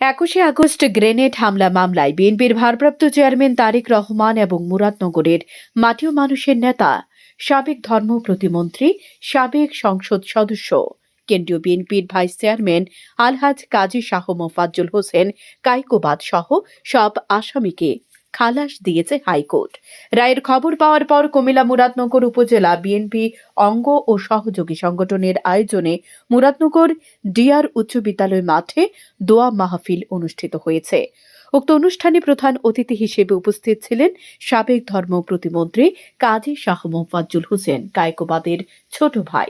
একুশে August grenade হামলা মামলায় বিএনপির ভারপ্রাপ্ত চেয়ারম্যান তারেক রহমান এবং মুরাদনগরের মাটিও মানুষের নেতা, সাবেক ধর্ম প্রতিমন্ত্রী, সাবেক সংসদ সদস্য, কেন্দ্রীয় বিএনপির ভাইস চেয়ারম্যান আলহাজ কাজী শাহ মোফাজ্জল হোসেন, কাইকোবাদ সহ সব আসামিকে খালাস দিয়েছে হাইকোর্ট। রায়ের খবর পাওয়ার পর কুমিল্লা মুরাদনগর উপজেলা বিএনপি অঙ্গ ও সহযোগী সংগঠনের আয়োজনে মুরাদনগর ডিআর উচ্চ বিদ্যালয় মাঠে দোয়া মাহফিল অনুষ্ঠিত হয়েছে। উক্ত অনুষ্ঠানে প্রধান অতিথি হিসেবে উপস্থিত ছিলেন সাবেক ধর্ম প্রতিমন্ত্রী কাজী শাহ মোফাজ্জুল হোসেন, কায়কোবাদের ছোট ভাই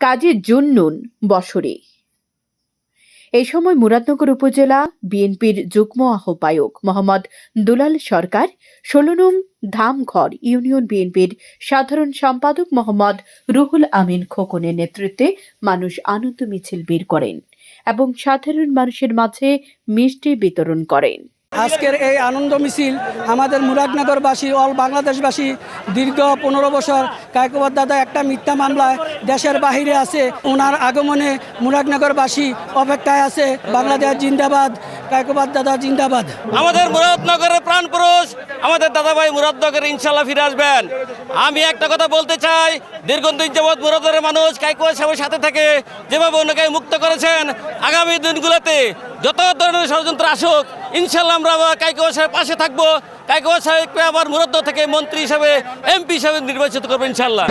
কাজী জুন্নুন বসরি। এই সময় মুরাদনগর উপজেলা বিএনপির যুগ্ম আহ্বায়ক মোহাম্মদ দুলাল সরকার ষোলনম ধামঘর ইউনিয়ন বিএনপির সাধারণ সম্পাদক মোহাম্মদ রুহুল আমিন খোকনের নেতৃত্বে মানুষ আনন্দ মিছিল বের করেন এবং সাধারণ মানুষের মাঝে মিষ্টি বিতরণ করেন। আজকের এই আনন্দ মিছিল আমাদের মুরাদনগরবাসী, অল বাংলাদেশবাসী দীর্ঘ পনেরো বছর কায়কোবাদ দাদা একটা মিথ্যা মামলায় দেশের বাহিরে আছে। ওনার আগমনে মুরাদনগরবাসী অপেক্ষায় আছে। বাংলাদেশ জিন্দাবাদ। কায়কোবাদ দাদা জিন্দাবাদ। আমাদের মুরাদনগরের প্রাণ পুরুষ, আমাদের দাদাভাই মুরাদনগরে ইনশাল্লাহ ফিরে আসবেন। আমি একটা কথা বলতে চাই, দীর্ঘদিন যাবৎ মুরাদনগরের মানুষ কাইকুয়া সাহেবের সাথে থেকে যেভাবে অন্যকে মুক্ত করেছেন, আগামী দিনগুলোতে যত ধরনের ষড়যন্ত্র আসুক, ইনশাল্লাহ আমরা কাইকুয়া সাহেব পাশে থাকব। কাইকুয়া সাহেবকে আবার মুরাদ্দ থেকে মন্ত্রী হিসাবে, এমপি হিসাবে নির্বাচিত করব ইনশাল্লাহ।